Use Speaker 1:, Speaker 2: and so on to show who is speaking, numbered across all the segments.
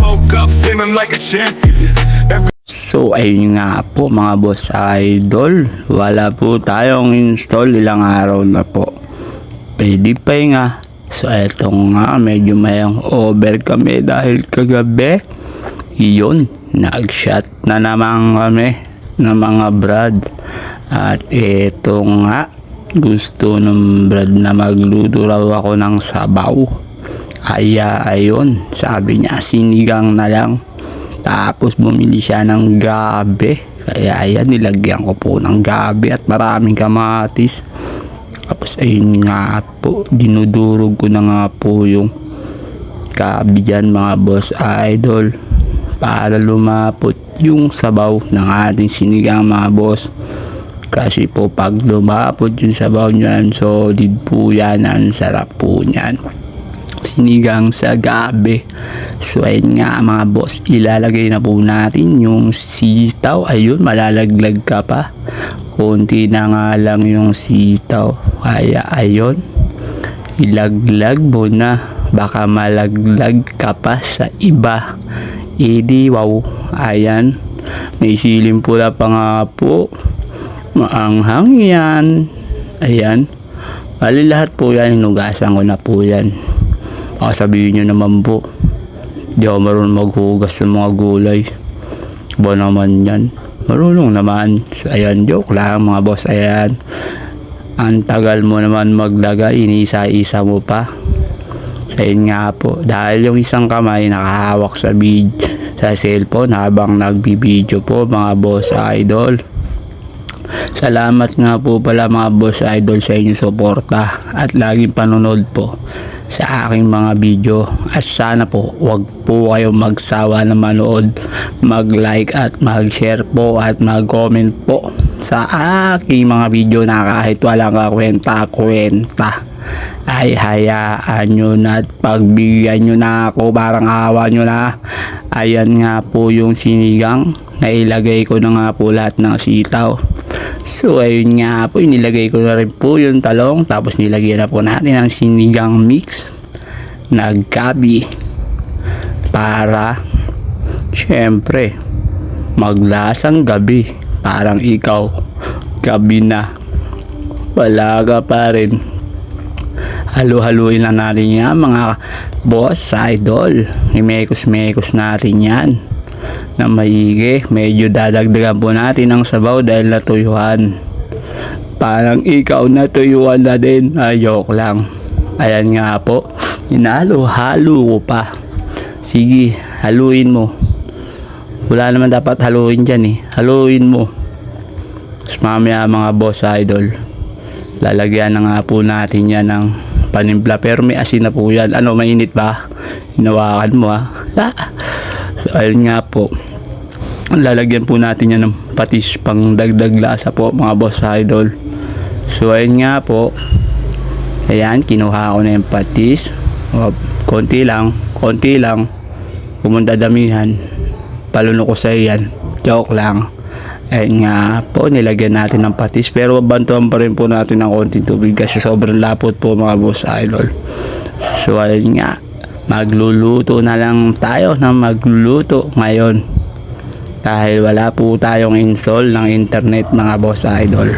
Speaker 1: Woke up feeling like a champion.
Speaker 2: So ayun nga po mga boss idol, wala po tayong install ilang araw na po. Pwede pa nga. So eto nga, medyo mayang over kami dahil kagabi. Iyon, nag-shot na naman kami ng mga brad. At eto nga, gusto ng brad na magluto raw ako ng sabaw. Kaya ayun, sabi niya sinigang na lang. Tapos bumili siya ng gabi. Kaya ayan, nilagyan ko po ng gabi at maraming kamatis. Tapos ayun nga po, dinudurog ko na nga po yung gabi dyan mga boss idol. Para lumapot yung sabaw ng ating sinigang mga boss. Kasi po pag lumapot yung sabaw niyan, solid po yan. Ang sarap po niyan sinigang sa gabi. So ayun nga mga boss, ilalagay na po natin yung sitaw. Ayun, malalaglag ka pa. Kunti na nga lang yung sitaw. Kaya ayun, ilaglag mo na. Baka malaglag ka pa sa iba. Edi wow, ayan. May silim pula pa nga po. Maanghang yan. Ayan. Bali lahat po yan, hinugasan ko na po yan. Baka sabihin nyo naman po, di ako marunong maghugas ng mga gulay. Ba naman yan? Marunong naman. Ayan, joke lang mga boss. Ayan. Ang tagal mo naman maglagay, inisa-isa mo pa. Ayun nga po. Dahil yung isang kamay nakahawak sa vid sa cellphone habang nagbibideo po mga boss idol. Salamat nga po pala mga boss idol sa inyong suporta at laging panonood po sa aking mga video. At sana po wag po kayo magsawa na manood. Mag-like at mag-share po at mag-comment po sa aking mga video na kahit walang kakwenta-kwenta. Ay hayaan nyo na at pagbigyan nyo na ako. Parang awa nyo na. Ayan nga po yung sinigang na ilagay ko na nga po lahat ng sitaw So ayun nga po, inilagay ko na rin po yung talong. Tapos nilagyan na po natin ang sinigang mix na gabi para syempre maglasang gabi. Parang ikaw gabi na. Wala ka pa rin. Halu-haluin lang natin yan mga boss idol. Imekos-mekos natin yan na maigi. Medyo dadagdagan po natin ang sabaw dahil natuyuhan parang ikaw natuyuhan na din. Ayok lang. Ayan nga po. Hinalo-halo ko pa. Sige haluin mo. Wala naman dapat haluin dyan eh. Haluin mo. Tapos mamaya mga boss idol lalagyan na nga po natin yan ng panimpla. Pero may asin na po yan. Ano mainit ba? Hinawakan mo ah. so, ayun nga po. Lalagyan po natin yan ng patis pang dagdag lasa po mga boss idol. So ayun nga po. Ayan kinuha ko na yung patis. O, konti lang konti lang. Pumunta damihan. Paluno ko sa yan joke lang. Ayun nga po nilagyan natin ng patis. Pero bantuan pa rin po natin ng konting tubig kasi sobrang lapot po mga boss idol. So ayun nga magluluto na lang tayo na magluluto ngayon. Dahil wala po tayong install ng internet mga boss idol.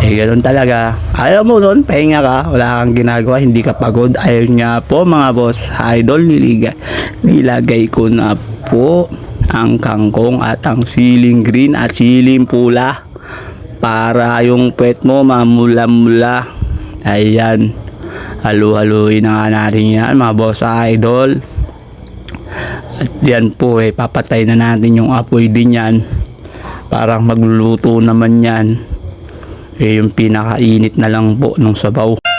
Speaker 2: Eh ganun talaga. Ayaw mo nun pahinga ka. Wala kang ginagawa hindi ka pagod. Ayun nga po mga boss idol nilagay, nilagay ko na po ang kangkong at ang siling green at siling pula para yung pet mo mamula-mula. Ayan halu-haluin na nga natin yan mga boss idol. At yan po eh papatay na natin yung apoy din yan. Parang magluluto naman yan. Eh yung pinakainit na lang po ng sabaw